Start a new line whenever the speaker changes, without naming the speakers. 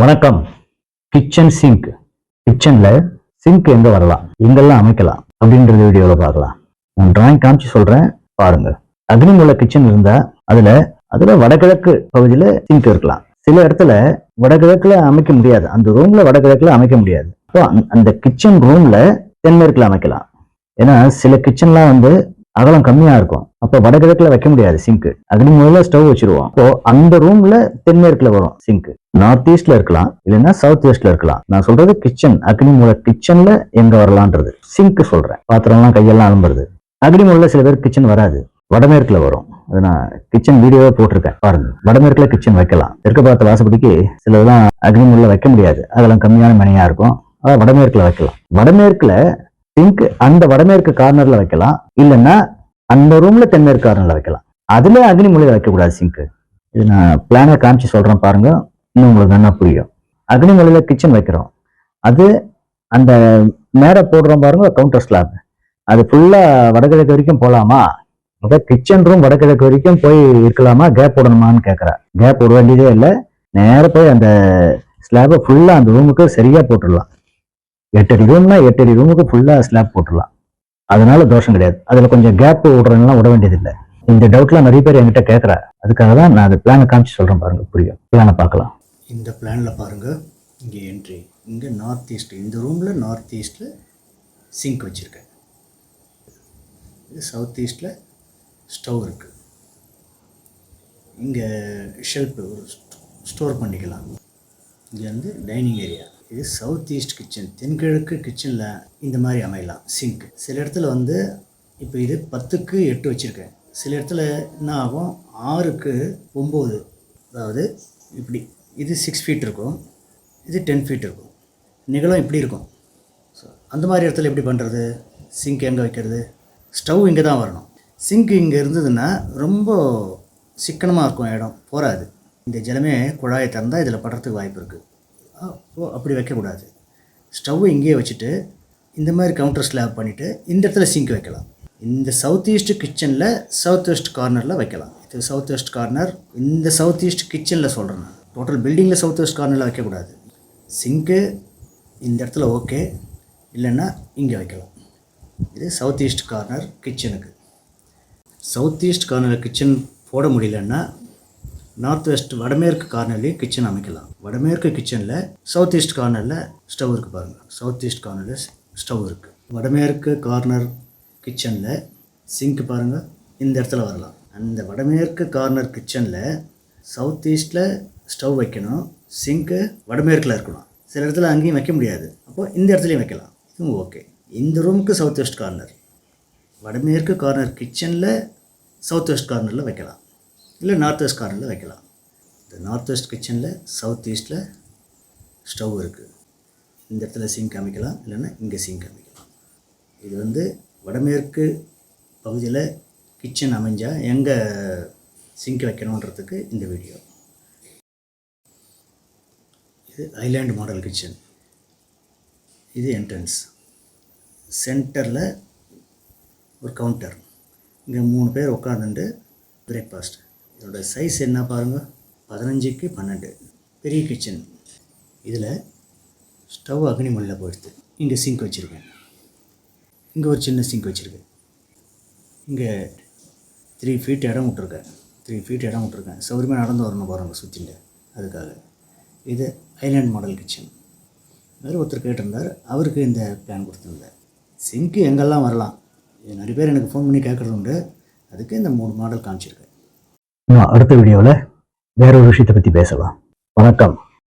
வணக்கம். Kitchen sink கிச்சன்ல sink எங்க வரலாம்? எங்கெல்லாம் அமைக்கலாம்? அப்படின்றது வீடியோல பார்க்கலாம். நான் டிராயிங் காமிச்சு சொல்றேன் பாருங்க. அக்னிமுள்ள கிச்சன் இருந்தா அதுல அதுல வடகிழக்கு பகுதியில சிங்க் இருக்கலாம். சில இடத்துல வடகிழக்குல அமைக்க முடியாது. அந்த ரூம்ல வடகிழக்குல அமைக்க முடியாது. அந்த- அந்த கிச்சன் ரூம்ல தென்மேற்குல அமைக்கலாம். ஏன்னா சில கிச்சன்லாம் வந்து அகலம் கம்மியா இருக்கும். அப்போ வடகிழக்குல வைக்க முடியாது சிங்க் அக்னிமூலையில ஸ்டவ் வச்சிருவோம். அப்போ அந்த ரூம்ல தென்மேற்குல வரும் சிங்க் நார்த் ஈஸ்ட்ல இருக்கலாம். இல்லைன்னா சவுத் வெஸ்ட்ல இருக்கலாம். நான் சொல்றது கிச்சன் அக்னி மூல கிச்சன்ல எங்க வரலான்றது சிங்க் சொல்றேன். பாத்திரம்லாம் கையெல்லாம் அலம்புறது. அக்னிமூலையில சில பேர் கிச்சன் வராது. வடமேற்குல வரும். அது நான் கிச்சன் வீடியோவே போட்டிருக்கேன். பாருங்க. வடமேற்குல கிச்சன் வைக்கலாம். தெற்கு பார்த்த வாசப்படிக்கு சிலதெல்லாம் அக்னிமூலையில வைக்க முடியாது. அதெல்லாம் கம்மியான மணியா இருக்கும். அதான் வடமேற்குல வைக்கலாம். வடமேற்குல சிங்க் அந்த வடமேற்கு கார்னர்ல வைக்கலாம். இல்லைன்னா அந்த ரூம்ல தென்மேற்கு கார்னர்ல வைக்கலாம். அதுல அக்னி மூலையில வைக்கக்கூடாது சிங்க் இது நான் பிளானை காமிச்சு சொல்றேன் பாருங்க. இன்னும் உங்களுக்கு நல்லா புரியும். அக்னி மூலையில கிச்சன் வைக்கிறோம். அது அந்த மேலே போடுறோம் பாருங்க கவுண்டர் ஸ்லாப் அது ஃபுல்லா வடகிழக்கு வரைக்கும் போகலாமா அதாவது கிச்சன் ரூம் வடகிழக்கு வரைக்கும் போய் இருக்கலாமா? கேப் போடணுமான்னு கேட்குறா கேப் போட வேண்டியதே இல்லை. நேராக போய் அந்த ஸ்லாபை ஃபுல்லா அந்த ரூமுக்கு சரியா போட்டுடலாம். எட்டடி ரூம்னா எட்டடி ரூமுக்கு ஃபுல்லாக ஸ்லாப் போட்டுடலாம். அதனால தோஷம் கிடையாது. அதில் கொஞ்சம் கேப் விடுறதுலாம் விட வேண்டியதில்லை. இந்த டவுட்லாம் நிறைய பேர் என்கிட்ட கேட்குறா அதுக்காக தான் நான் அந்த பிளானை காமிச்சு சொல்கிறேன் பாருங்கள் புரியும் பிளானை பார்க்கலாம்.
இந்த பிளானில் பாருங்கள் இங்கே என்ட்ரி இங்கே நார்த் ஈஸ்ட் இந்த ரூமில் நார்த் ஈஸ்ட்டில் சிங்க் வச்சுருக்கேன். இது சவுத் ஈஸ்ட்டில் ஸ்டவ் இருக்குது இங்கே ஷெல்ஃபு ஸ்டோர் பண்ணிக்கலாம். இங்கே வந்து டைனிங் ஏரியா இது சவுத் ஈஸ்ட் கிச்சன் தென்கிழக்கு கிச்சனில் இந்த மாதிரி அமையலாம் சிங்க் சில இடத்துல வந்து இப்போ இது பத்துக்கு எட்டு வச்சுருக்கேன். சில இடத்துல என்ன ஆகும்? ஆறுக்கு ஒம்பது. அதாவது இப்படி இது சிக்ஸ் ஃபீட் இருக்கும். இது டென் ஃபீட் இருக்கும். நிகழும் இப்படி இருக்கும். ஸோ அந்த மாதிரி இடத்துல எப்படி பண்ணுறது சிங்க் எங்கே வைக்கிறது? ஸ்டவ் இங்கே தான் வரணும். சிங்க் இங்கே இருந்ததுன்னா ரொம்ப சிக்கனமாக இருக்கும் இடம். போகாது இந்த ஜலமே குழாயை திறந்தால் இதில் படுறதுக்கு வாய்ப்பு இருக்குது ஓ அப்படி வைக்கக்கூடாது. ஸ்டவ்வை இங்கேயே வச்சுட்டு இந்த மாதிரி கவுண்டர் ஸ்லாப் பண்ணிவிட்டு இந்த இடத்துல சிங்க் வைக்கலாம். இந்த சவுத் ஈஸ்ட் கிச்சனில் சவுத் வெஸ்ட் கார்னரில் வைக்கலாம். இது சவுத் வெஸ்ட் கார்னர் இந்த சவுத் ஈஸ்ட் கிச்சனில் சொல்கிறேன் நான். டோட்டல் பில்டிங்கில் சவுத் வெஸ்ட் கார்னரில் வைக்கக்கூடாது. சிங்க்கு இந்த இடத்துல ஓகே இல்லைன்னா இங்கே வைக்கலாம். இது சவுத் ஈஸ்ட் கார்னர் கிச்சனுக்கு சவுத் ஈஸ்ட் கார்னர் கிச்சன் போட முடியலன்னா நார்த் வெஸ்ட் வடமேற்கு கார்னர்லேயும் கிச்சன் அமைக்கலாம். வடமேற்கு கிச்சனில் சவுத் ஈஸ்ட் கார்னரில் ஸ்டவ் இருக்குது பாருங்கள் சவுத் ஈஸ்ட் கார்னரில் ஸ்டவ் இருக்குது வடமேற்கு கார்னர் கிச்சனில் சிங்க் பாருங்கள் இந்த இடத்துல வரலாம். அந்த வடமேற்கு கார்னர் கிச்சனில் சவுத் ஈஸ்ட்டில் ஸ்டவ் வைக்கணும். சிங்க்கு வடமேற்கில் இருக்கணும். சில இடத்துல அங்கேயும் வைக்க முடியாது. அப்போது இந்த இடத்துலையும் வைக்கலாம். இதுவும் ஓகே இந்த ரூமுக்கு சவுத் வெஸ்ட் கார்னர் வடமேற்கு கார்னர் கிச்சனில் சவுத் வெஸ்ட் கார்னரில் வைக்கலாம். இல்லை நார்த் வெஸ்ட் கார்னரில் வைக்கலாம். இந்த நார்த் வெஸ்ட் கிச்சனில் சவுத் ஈஸ்ட்டில் ஸ்டவ் இருக்குது இந்த இடத்துல சிங்க் அமைக்கலாம் இல்லைன்னா இங்கே சிங்க் அமைக்கலாம் இது வந்து வடமேற்கு பகுதியில் கிச்சன் அமைஞ்சால் எங்கே சிங்க் வைக்கணுன்றதுக்கு இந்த வீடியோ இது ஐலாண்ட் மாடல் கிச்சன் இது என்ட்ரன்ஸ் சென்டரில் ஒரு கவுண்டர் இங்கே மூணு பேர் உட்காந்துட்டு பிரேக்ஃபாஸ்ட் இதோட சைஸ் என்ன பாருங்கள் பதினஞ்சுக்கு பன்னெண்டு. பெரிய கிச்சன் இதில் ஸ்டவ் அக்னிமல்ல போயிடுது. இங்கே சிங்க் வச்சுருக்கேன். இங்கே ஒரு சின்ன சிங்க் வச்சுருக்கேன். இங்கே த்ரீ ஃபீட் இடம் விட்ருக்கேன் த்ரீ ஃபீட் இடம் விட்ருக்கேன் சௌரியமாக நடந்து வரணும் பாருங்கள் சுற்றிட்டு அதுக்காக. இது ஐலாண்ட் மாடல் கிச்சன் வேறு ஒருத்தர் கேட்டிருந்தார். அவருக்கு இந்த பிளான் கொடுத்துருந்தார். சிங்க்கு எங்கெல்லாம் வரலாம்? நிறைய பேர் எனக்கு ஃபோன் பண்ணி கேட்குறது உண்டு. அதுக்கு இந்த மூணு மாடல் காமிச்சிருக்கேன்.
அடுத்த வீடியோவில் வேற ஒரு விஷயத்தை பற்றி பேசலாம். வணக்கம்.